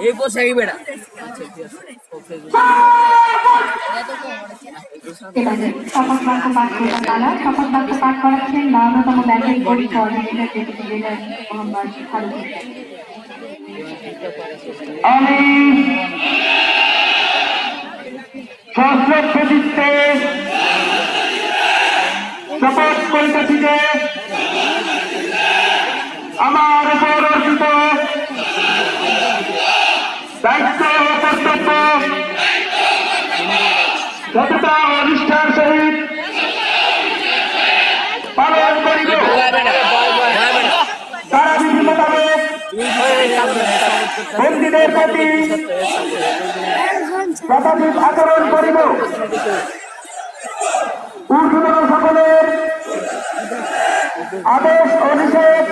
এই পোশাকই বেড়া। শপথ বাক্য পাঠ করবেন তারা শপথ বাক্য পাঠ করাচ্ছেন বারোতম ব্যাচের বোর্ড কোঅর্ডিনেটর ডেপুটি খালুদ আমি সশস্ত্রচিত্তে যতটা অনিষ্ঠার সহিত পালন করিব। তারা বিধি মোতাবেক বন্দীদের প্রতি যথাযথ আচরণ করিব। ঊর্ধ্বতন সকলের আদেশ ও নিষেধ